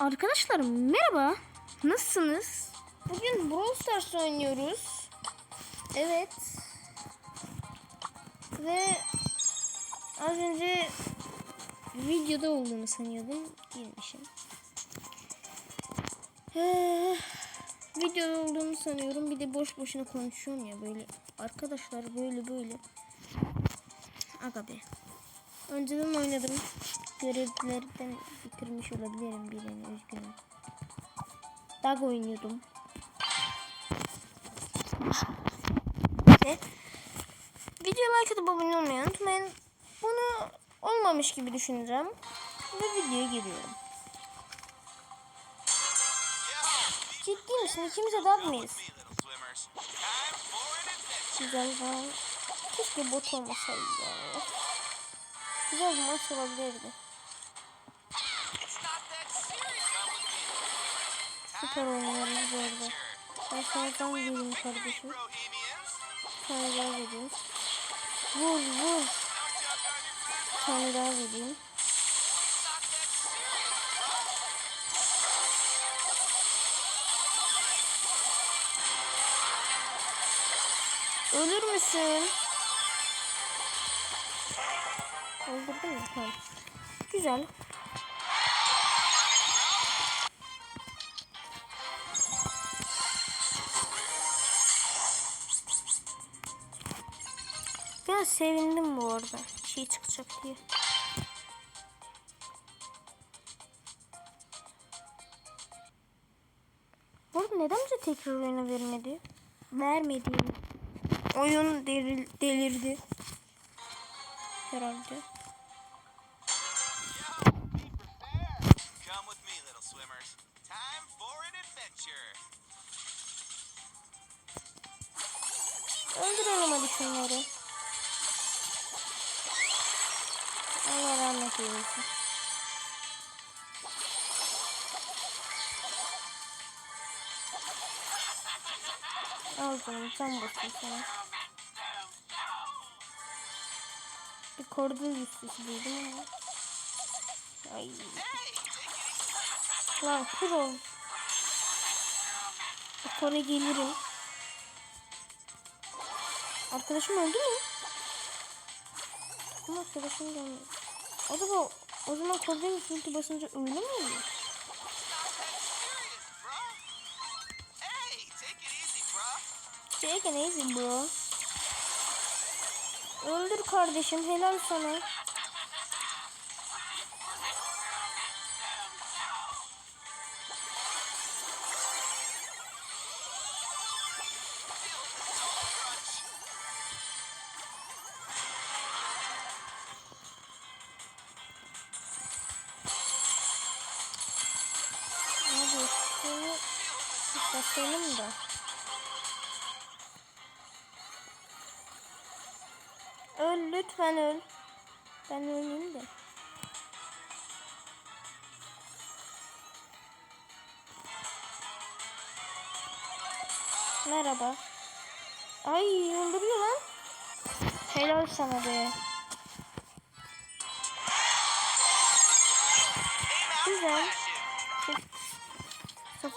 Arkadaşlar merhaba. Nasılsınız? Bugün Brawl Stars oynuyoruz. Evet. Ve az önce videoda olduğunu sanıyordum. Değilmişim. Ee, videoda olduğunu sanıyorum. Bir de boş boşuna konuşuyorum ya böyle. Arkadaşlar böyle böyle. Aga be. Önceden oynadım. Görevlerden bitirmiş olabilirim birini üzgünüm. Dag oynuyordum. Ve video like atıp abone olmayı unutmayın. Bunu olmamış gibi düşüneceğim. Ve videoya giriyorum. Ciddi misin? İkimize dag mıyız? Güzel ben. Keşke bot olmasaydı ya. Güzel bir maç olabilirdi. Süper oynuyoruz bu arada. Sağdan vereyim kardeşim. Tane daha vereyim. Vur vur. Tane daha vereyim. Ölür müsün? Öldürdün mü? Tamam. Güzel. Biraz sevindim bu arada. Şey çıkacak diye. Bu arada neden bize tekrar oyuna vermedi? Vermedi. Oyun delir, delirdi. Herhalde. Öldürelim hadi şunları. Rahmet eylesin. Al canım sen basın sana. Bir koridor listesi duydum ama. Ay. Lan kuro. Sonra gelirim. Arkadaşım öldü mü? Ama arkadaşım gelmiyor. Acaba o zaman koridor listesi basınca öyle mi oluyor? Take it easy bro. Öldür kardeşim helal sana. Basalım da. Öl lütfen öl. Ben öleyim de. Merhaba. Ay öldürüyor lan. Helal sana be. Güzel.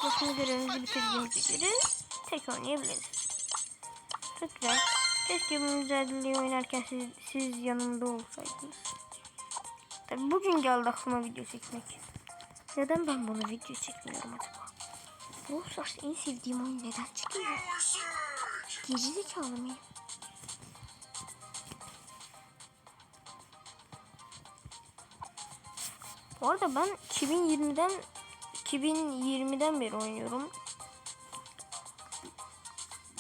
Çift saflaşma görevimizi bitirdiğimize göre tek oynayabiliriz. Çok güzel. Keşke bu mücadeleyi oynarken siz, siz yanımda olsaydınız. Tabi bugün geldi aklıma video çekmek. Neden ben bunu video çekmiyorum acaba? Brawl Stars en sevdiğim oyun neden çekmiyor? Geri zekalı mıyım? Bu arada ben 2020'den 2020'den beri oynuyorum.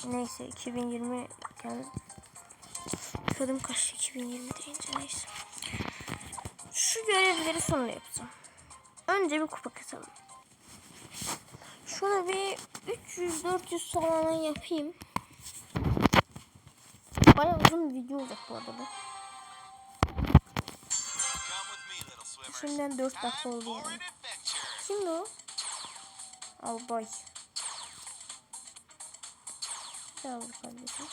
Neyse 2020 geldi. Kadın kaç 2020 deyince neyse. Şu görevleri sonra yapacağım. Önce bir kupa kasalım. Şuna bir 300-400 falan yapayım. Baya uzun bir video olacak bu arada bu. Şimdiden 4 dakika oldu yani. Şimdi o. Albay. Sağ ol kardeşim.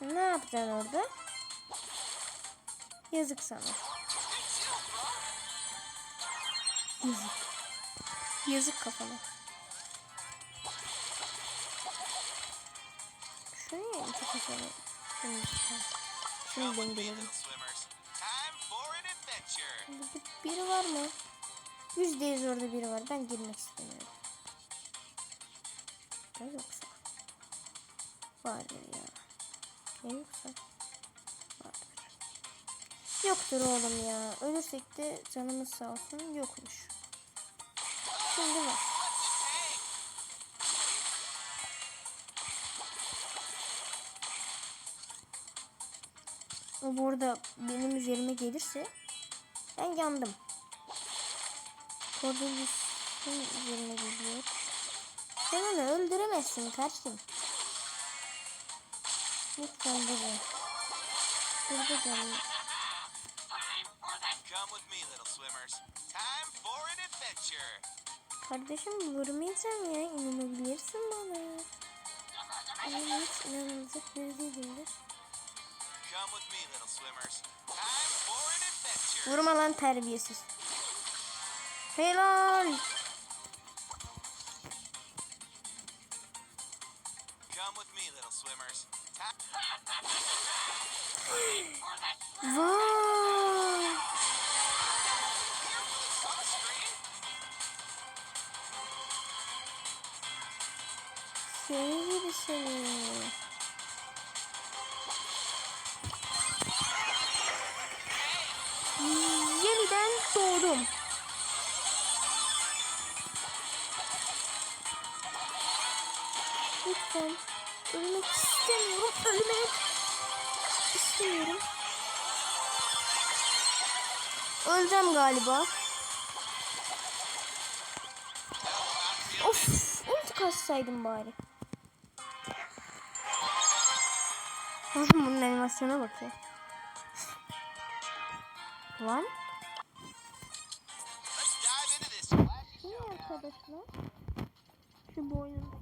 Dude. Ne yapacaksın orada? Yazık sana. Yazık. Yazık kafana. For an adventure. Burada biri var mı? Yüzde yüz orada biri var. Ben girmek istemiyorum. Ya yoksa? Vardır ya. Ya yoksa? Vardır. Yoktur oğlum ya. Ölürsek de canımız sağ olsun yokmuş. Şimdi var. O burada benim üzerime gelirse ben yandım. Cordelis'in üzerine geliyor. Sen onu öldüremezsin kardeşim. Lütfen burada. Burada canım. Kardeşim vurmayacağım ya. İnanabilirsin bana. Benim hiç inanılacak biri değilimdir. Vurma lan terbiyesiz. Helal. Vay. Seni gibi seni. Öleceğim galiba. Of, ulti kassaydım bari. Oğlum bunun animasyona bak ya. Lan. Now. arkadaşlar? Şu boynunda.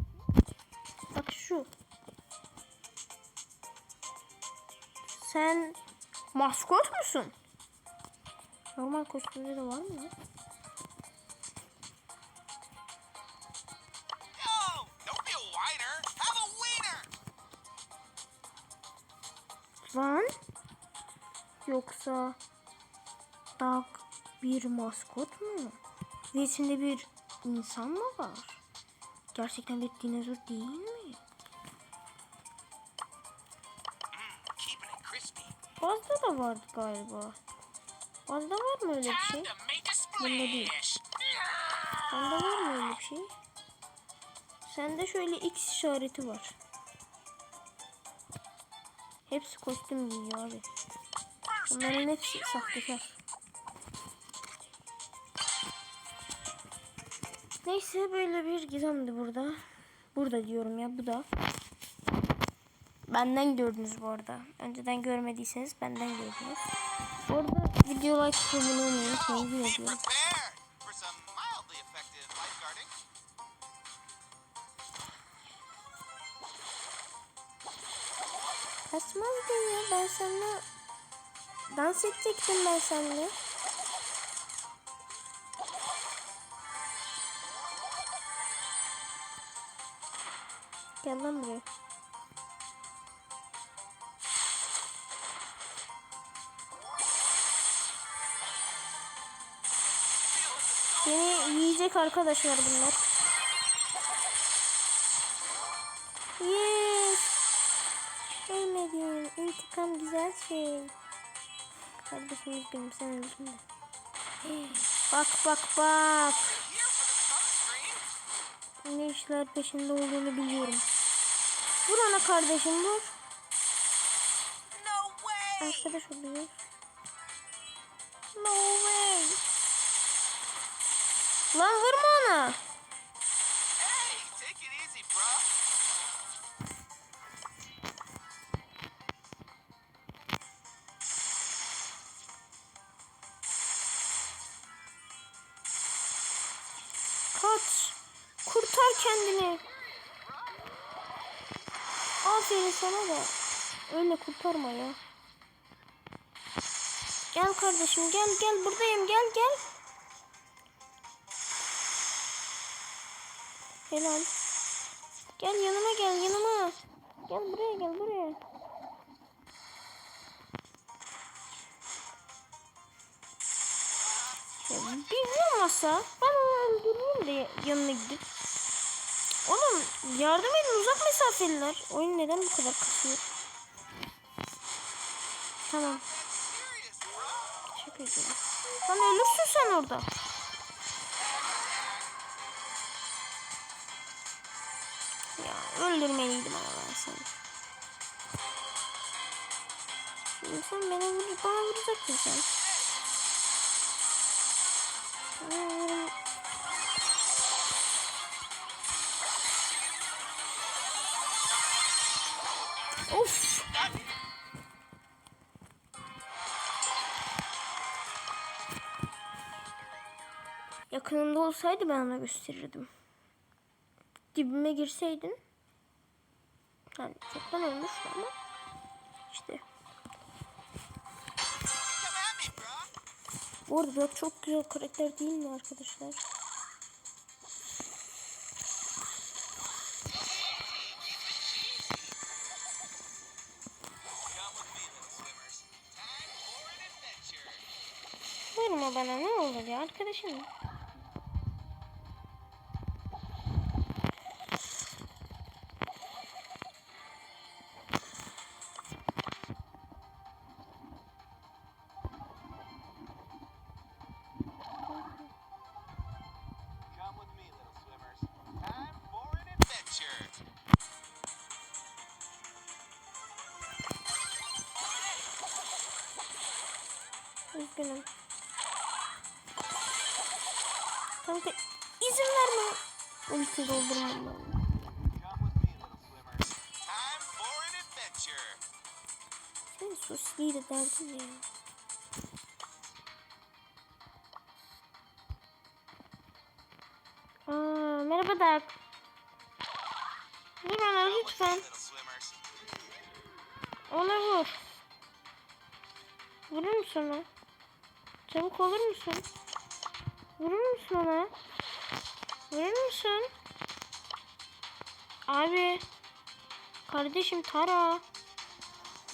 Bak şu. Sen maskot musun? Normal kostümde de var mı ya? Lan. Yoksa bak bir maskot mu? Ve içinde bir insan mı var? Gerçekten bir dinozor değil mi? Crispy. Fazla da vardı galiba. Fazla var mı öyle bir şey? Bunda değil. Sende var mı öyle bir şey? Sende şöyle X işareti var. Hepsi kostüm giyiyor abi. Bunların hepsi sahtekar. Neyse böyle bir gizemdi burada. Burada diyorum ya bu da. Benden gördünüz bu arada. Önceden görmediyseniz benden gördünüz. Bu arada video like some mildly effective lifeguarding. Kaçmazdın ya ben sana dans edecektim ben seninle. Gel lan buraya. Yiyecek arkadaşlar bunlar. Yes. Ölmedim. İntikam güzel şey. Kardeşim üzgünüm sen öldün de. Bak bak bak. Ne işler peşinde olduğunu biliyorum. Vur ona kardeşim vur. Arkadaş oluyor. No way. Lan vurma ona. Kaç. Kurtar kendini. Aferin sana da. Öyle kurtarma ya. Gel kardeşim gel gel buradayım gel gel. Helal. Gel yanıma gel yanıma. Gel buraya gel buraya. Ya bir vurmasa ben onu öldüreyim de yanına gidip. Oğlum yardım edin uzak mesafeliler. Oyun neden bu kadar kasıyor? Tamam. Teşekkür ederim. Lan ölürsün sen orada. Ya öldürmeliydim ama ben seni. Şimdi sen bana vur, bana vuracaksın sen. Hmm. Of. Yakınında olsaydı ben ona gösterirdim. Dibime girseydin. Yani çoktan ölmüştü ama. işte. Bu arada çok güzel karakter değil mi arkadaşlar? Vurma bana ne olur ya arkadaşım. Time for an adventure. Sen susliyi de derdin ya. Aa, merhaba Dark. Vur ona lütfen. Ona vur. Vurur musun ona? Çabuk olur musun? Vurur musun ona? Musun? Abi. Kardeşim Tara.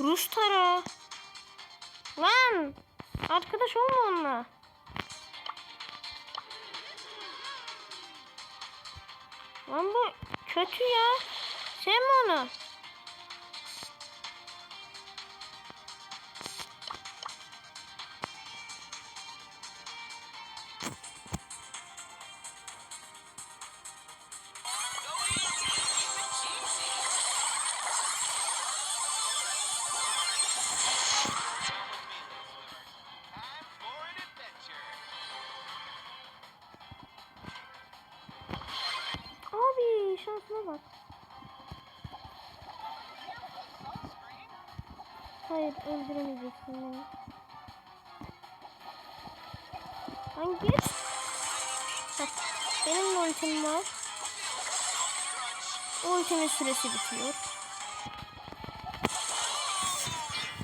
Rus Tara. Lan. Arkadaş olma onunla. Lan bu kötü ya. Sevme onu. Öldüremeyeceksin beni. Lan git. Bak benim de ultim var. Ultimin süresi bitiyor.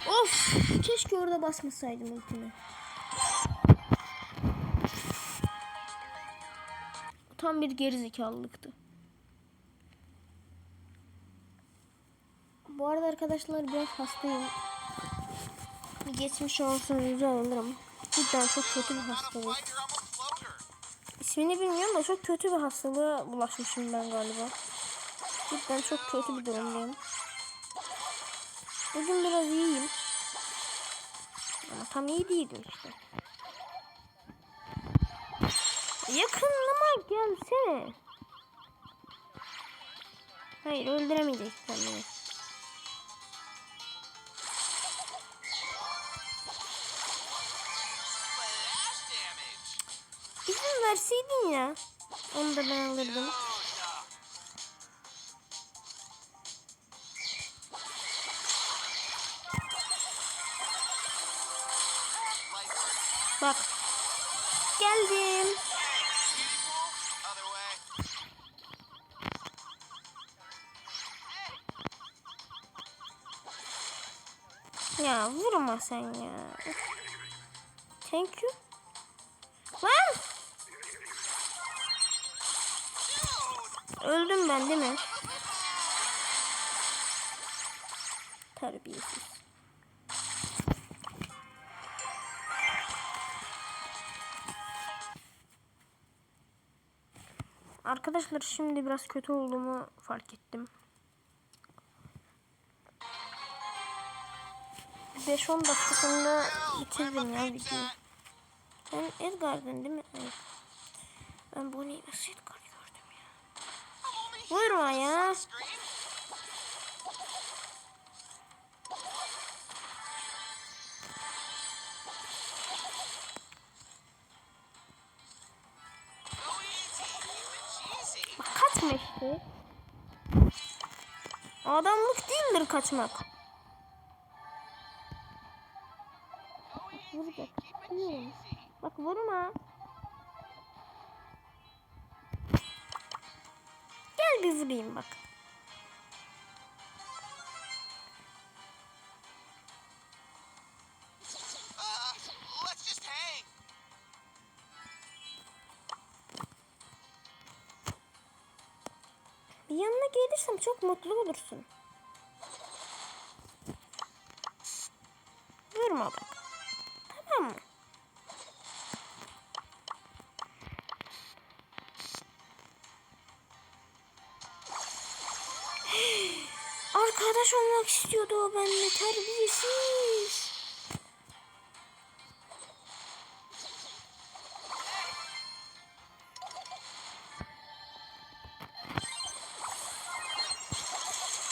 Of keşke orada basmasaydım ultimi. Tam bir gerizekalılıktı. Bu arada arkadaşlar biraz hastayım. Geçmiş olsun rica ederim. Cidden çok kötü bir hastalık. İsmini bilmiyorum da çok kötü bir hastalığa bulaşmışım ben galiba. Cidden çok kötü bir durumdayım. Bugün biraz iyiyim. Ama tam iyi değilim işte. Yakınıma gelsene. Hayır öldüremeyeceksin beni. Verseydin ya. Onu da ben alırdım. Bak. Geldim. Ya vurma sen ya. Thank you. Öldüm ben değil mi? Terbiyesiz. Arkadaşlar şimdi biraz kötü olduğumu fark ettim. 5-10 dakika sonra bitirdim ya videoyu. Sen Edgar'dın değil mi? Evet. Ben Bonnie'yi nasıl Edgar gördüm ya? Vurma ya. Scream? Go easy. Keep it cheesy. Bak kaçma işte. Adamlık değildir kaçmak. Vuracak. Bak vurma. Gel bir vurayım bak. Bir yanına gelirsem çok mutlu olursun. Vurma bak. Olmak istiyordu o benimle terbiyesiz.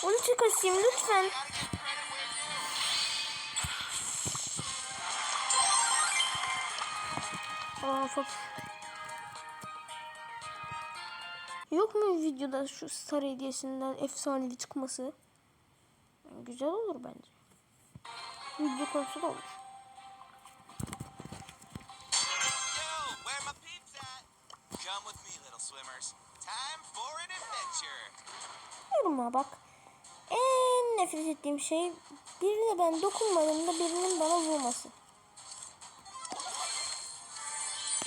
Ulti kasayım lütfen. Aa, fok. Yok mu videoda şu star hediyesinden efsanevi çıkması? Güzel olur bence. Video konusu da olur. Yoruma bak. En nefret ettiğim şey birine ben dokunmadığımda birinin bana vurması.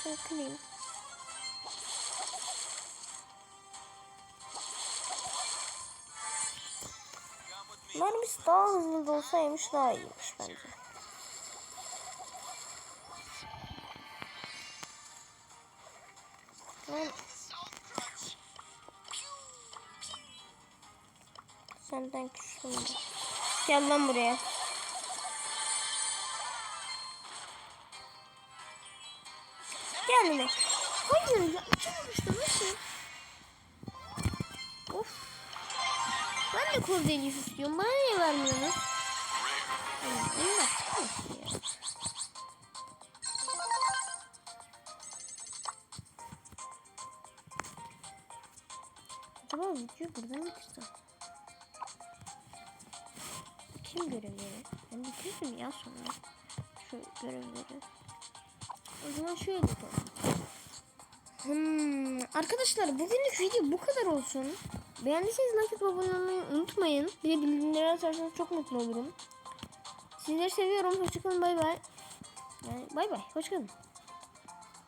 Şöyle kırayım. Come with me. Mermisi daha hızlı da olsaymış daha iyiymiş bence. Ben senden küçüğüm. Gel lan buraya. Gel mi? Hayır ya. iki vuruşta nasıl? Ben de Cordelif istiyorum. Bana niye vermiyorsunuz? Ya. Acaba videoyu buradan mı bitirsem? Kim görevleri? Ben bitirdim ya sonra. Şu görevleri. O zaman şöyle yapalım. Hmm, arkadaşlar bugünlük video bu kadar olsun. Beğendiyseniz like atıp abone unutmayın. Bir de bildirimleri açarsanız çok mutlu olurum. Sizleri seviyorum. Hoşçakalın. Bay bay. Yani bay bay. Hoşçakalın.